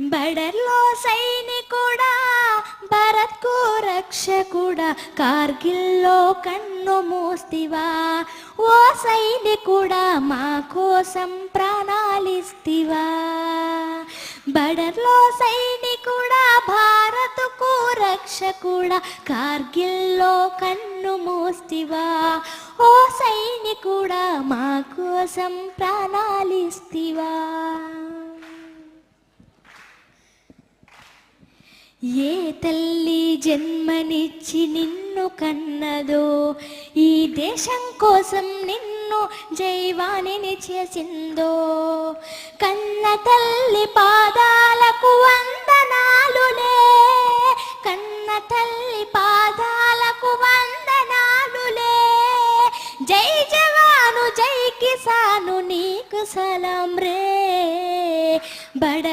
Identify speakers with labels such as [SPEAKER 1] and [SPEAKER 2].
[SPEAKER 1] బడర్లో సైనికుడా భరత్కు రక్షకుడా కార్గిల్లో కన్ను మూస్తివా? ఓ సైనికుడా మా కోసం ప్రాణాలిస్తివా? బడర్లో సైనికుడా భారత్కు రక్షకుడా కార్గిల్లో కన్ను మూస్తివా? ఓ సైనికుడా మా కోసం ప్రాణాలిస్తివా? ఏ తల్లి జన్మనిచ్చి నిన్ను కన్నదో ఈ దేశం కోసం నిన్ను జైవాణిని చేసిందో. కన్న తల్లి పాదాలకు వందనాలులే కన్న తల్లి పాదాలకు వందనాలులే జై జవాను జై కిసాను నీకు సలాం రే. బడ